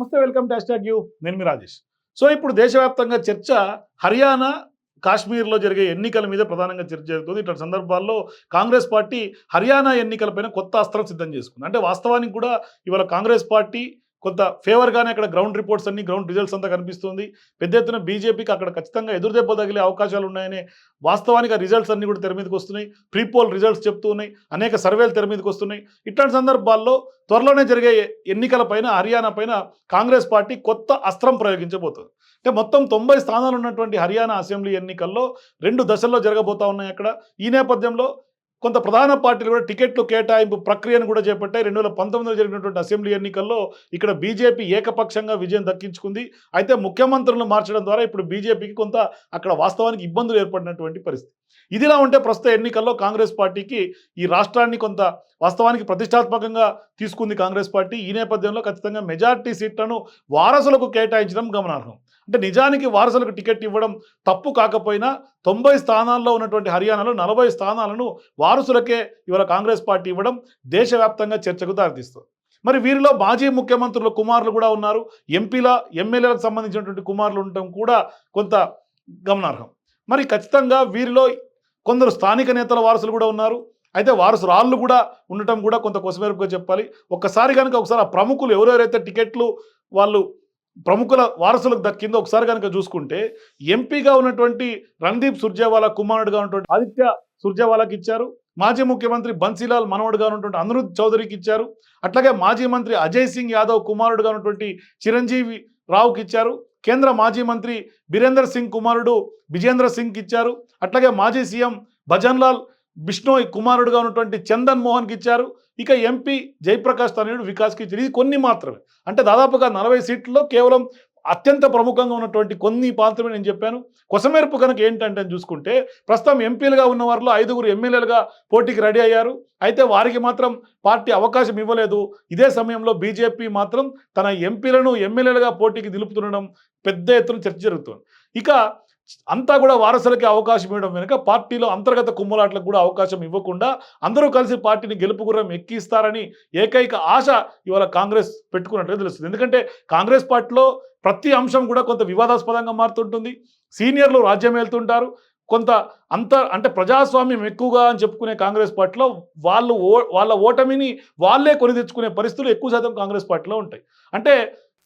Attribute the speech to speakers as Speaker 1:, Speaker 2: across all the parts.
Speaker 1: నమస్తే welcome to hash you. నేను మీ Rajesh. So ఇప్పుడు దేశవ్యాప్తంగా చర్చ హర్యానా కాశ్మీర్లో జరిగే ఎన్నికల మీద ప్రధానంగా చర్చ జరుగుతుంది. ఇట్లాంటి సందర్భాల్లో కాంగ్రెస్ పార్టీ హర్యానా ఎన్నికలపైన కొత్త అస్త్రం సిద్ధం చేసుకుంది. అంటే వాస్తవానికి కూడా ఇవాళ కాంగ్రెస్ పార్టీ కొంత ఫేవర్గానే అక్కడ గ్రౌండ్ రిపోర్ట్స్ అన్ని గ్రౌండ్ రిజల్ట్స్ అంతా కనిపిస్తుంది. పెద్ద ఎత్తున బీజేపీకి అక్కడ ఖచ్చితంగా ఎదురుదెబ్బ తగిలే అవకాశాలు ఉన్నాయనే వాస్తవానికి ఆ రిజల్ట్స్ అన్ని కూడా తెర మీదకి వస్తున్నాయి. ప్రీపోల్ రిజల్ట్స్ చెప్తూ ఉన్నాయి. అనేక సర్వేలు తెర మీదకి వస్తున్నాయి. ఇట్లాంటి సందర్భాల్లో త్వరలోనే జరిగే ఎన్నికల పైన హర్యానా పైన కాంగ్రెస్ పార్టీ కొత్త అస్త్రం ప్రయోగించబోతుంది. అంటే మొత్తం తొంభై స్థానాలు ఉన్నటువంటి హర్యానా అసెంబ్లీ ఎన్నికల్లో రెండు దశల్లో జరగబోతా ఉన్నాయి అక్కడ. ఈ నేపథ్యంలో కొంత ప్రధాన పార్టీలు కూడా టికెట్లు కేటాయింపు ప్రక్రియను కూడా చేపట్టాయి. రెండు వేల పంతొమ్మిదిలో జరిగినటువంటి అసెంబ్లీ ఎన్నికల్లో ఇక్కడ బీజేపీ ఏకపక్షంగా విజయం దక్కించుకుంది. అయితే ముఖ్యమంత్రులను మార్చడం ద్వారా ఇప్పుడు బీజేపీకి కొంత అక్కడ వాస్తవానికి ఇబ్బందులు ఏర్పడినటువంటి పరిస్థితి. ఇదిలా ఉంటే ప్రస్తుత ఎన్నికల్లో కాంగ్రెస్ పార్టీకి ఈ రాష్ట్రాన్ని కొంత వాస్తవానికి ప్రతిష్టాత్మకంగా తీసుకుంది కాంగ్రెస్ పార్టీ. ఈ నేపథ్యంలో ఖచ్చితంగా మెజార్టీ సీట్లను వారసులకు కేటాయించడం గమనార్హం. అంటే నిజానికి వారసులకు టికెట్ ఇవ్వడం తప్పు కాకపోయినా తొంభై స్థానాల్లో ఉన్నటువంటి హర్యానాలో నలభై స్థానాలను వారసులకే ఇవాళ కాంగ్రెస్ పార్టీ ఇవ్వడం దేశవ్యాప్తంగా చర్చకు దారితీస్తుంది. మరి వీరిలో మాజీ ముఖ్యమంత్రుల కుమారులు కూడా ఉన్నారు. ఎంపీల ఎమ్మెల్యేలకు సంబంధించినటువంటి కుమారులు ఉండటం కూడా కొంత గమనార్హం. మరి ఖచ్చితంగా వీరిలో కొందరు స్థానిక నేతల వారసులు కూడా ఉన్నారు. అయితే వారసురాళ్ళు కూడా ఉండటం కూడా కొంత కొసమెరుపుగా చెప్పాలి. ఒక్కసారి కనుక ఒకసారి ఆ ప్రముఖులు ఎవరెవరైతే టికెట్లు వాళ్ళు ప్రముఖుల వారసులకు దక్కిందో ఒకసారి కనుక చూసుకుంటే ఎంపీగా ఉన్నటువంటి రణదీప్ సుర్జేవాలా కుమారుడుగా ఉన్నటువంటి ఆదిత్య సుర్జేవాలాకి ఇచ్చారు. మాజీ ముఖ్యమంత్రి బన్సీలాల్ మనవడుగా ఉన్నటువంటి అనురుద్ చౌదరికి ఇచ్చారు. అట్లాగే మాజీ మంత్రి అజయ్ సింగ్ యాదవ్ కుమారుడుగా ఉన్నటువంటి చిరంజీవి రావుకి ఇచ్చారు. కేంద్ర మాజీ మంత్రి బీరేందర్ సింగ్ కుమారుడు విజేంద్ర సింగ్కి ఇచ్చారు. అట్లాగే మాజీ సీఎం భజన్లాల్ బిష్ణోయ్ కుమారుడుగా ఉన్నటువంటి చందన్ మోహన్కి ఇచ్చారు. ఇక ఎంపీ జయప్రకాష్ తనయుడు వికాస్కి ఇచ్చారు. ఇది కొన్ని మాత్రమే. అంటే దాదాపుగా నలభై సీట్లలో కేవలం అత్యంత ప్రముఖంగా ఉన్నటువంటి కొన్ని పాత్రమే నేను చెప్పాను. కొసమేర్పు కనుక ఏంటంటే అని చూసుకుంటే ప్రస్తుతం ఎంపీలుగా ఉన్న వారిలో ఐదుగురు ఎమ్మెల్యేలుగా పోటీకి రెడీ అయ్యారు. అయితే వారికి మాత్రం పార్టీ అవకాశం ఇవ్వలేదు. ఇదే సమయంలో బీజేపీ మాత్రం తన ఎంపీలను ఎమ్మెల్యేలుగా పోటీకి నిలుపుతుండడం పెద్ద ఎత్తున చర్చ జరుగుతుంది. ఇక అంతా కూడా వారసులకి అవకాశం ఇవ్వడం వెనుక పార్టీలో అంతర్గత కుమ్ములాట్లకు కూడా అవకాశం ఇవ్వకుండా అందరూ కలిసి పార్టీని గెలుపుగుర్రం ఎక్కిస్తారని ఏకైక ఆశ ఇవాళ కాంగ్రెస్ పెట్టుకున్నట్లుగా తెలుస్తుంది. ఎందుకంటే కాంగ్రెస్ పార్టీలో ప్రతి అంశం కూడా కొంత వివాదాస్పదంగా మారుతుంటుంది. సీనియర్లు రాజ్యం వెళ్తుంటారు కొంత అంత అంటే ప్రజాస్వామ్యం ఎక్కువగా అని చెప్పుకునే కాంగ్రెస్ పార్టీలో వాళ్ళు ఓ వాళ్ళ ఓటమిని వాళ్ళే కొని తెచ్చుకునే పరిస్థితులు ఎక్కువ శాతం కాంగ్రెస్ పార్టీలో ఉంటాయి. అంటే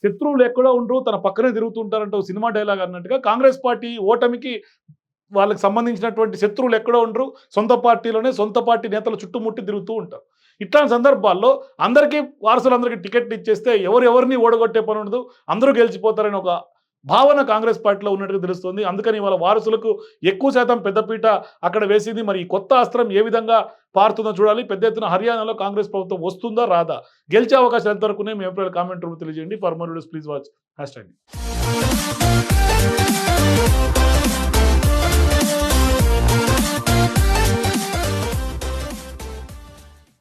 Speaker 1: శత్రువులు ఎక్కడో ఉండరు తన పక్కనే తిరుగుతుంటారంటే ఒక సినిమా డైలాగ్ అన్నట్టుగా కాంగ్రెస్ పార్టీ ఓటమికి వాళ్ళకి సంబంధించినటువంటి శత్రువులు ఎక్కడో ఉండరు సొంత పార్టీలోనే సొంత పార్టీ నేతలు చుట్టుముట్టి తిరుగుతూ ఉంటారు. ఇట్లాంటి సందర్భాల్లో అందరికీ వారసులందరికీ టికెట్లు ఇచ్చేస్తే ఎవరు ఎవరిని ఓడగొట్టే పని ఉండదు అందరూ గెలిచిపోతారని ఒక భావన కాంగ్రెస్ పార్టీలో ఉన్నట్టుగా తెలుస్తుంది. అందుకని వాళ్ళ వారసులకు ఎక్కువ శాతం పెద్దపీట అక్కడ వేసింది. మరి ఈ కొత్త అస్త్రం ఏ విధంగా పారుతుందో చూడాలి. పెద్ద ఎత్తున హర్యానాలో కాంగ్రెస్ ప్రభుత్వం వస్తుందా రాదా? గెలిచే అవకాశం ఎంతవరకునే మీ ఏప్రిల్ కామెంట్ రూమ్ తెలియజేయండి. For more please watch hashtag